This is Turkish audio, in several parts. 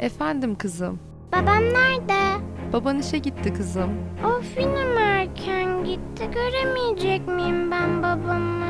Efendim kızım. Babam nerede? Baban işe gitti kızım. Of yine mi erken gitti? Göremeyecek miyim ben babamı?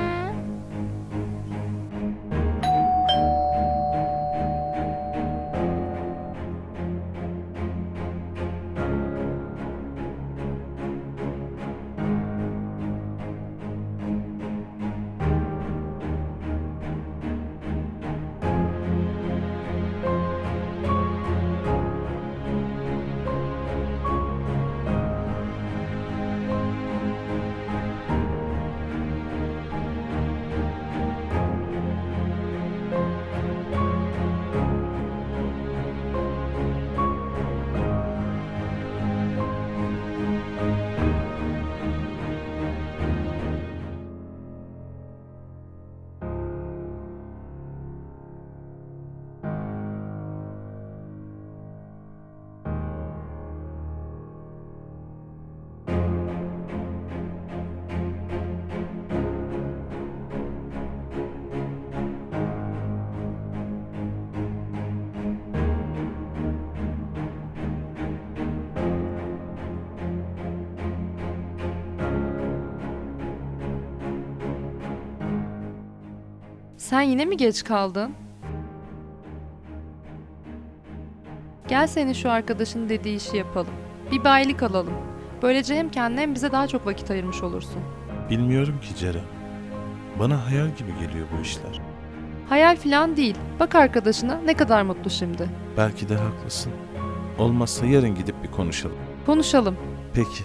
Sen yine mi geç kaldın? Gel senin şu arkadaşın dediği işi yapalım. Bir bayilik alalım. Böylece hem kendine hem bize daha çok vakit ayırmış olursun. Bilmiyorum ki Ceren. Bana hayal gibi geliyor bu işler. Hayal falan değil. Bak arkadaşına ne kadar mutlu şimdi. Belki de haklısın. Olmazsa yarın gidip bir konuşalım. Konuşalım. Peki.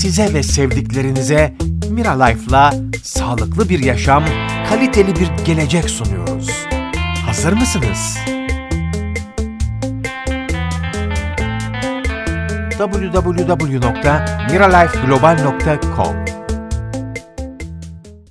Size ve sevdiklerinize Mira Life'la sağlıklı bir yaşam, kaliteli bir gelecek sunuyoruz. Hazır mısınız? www.miralifeglobal.com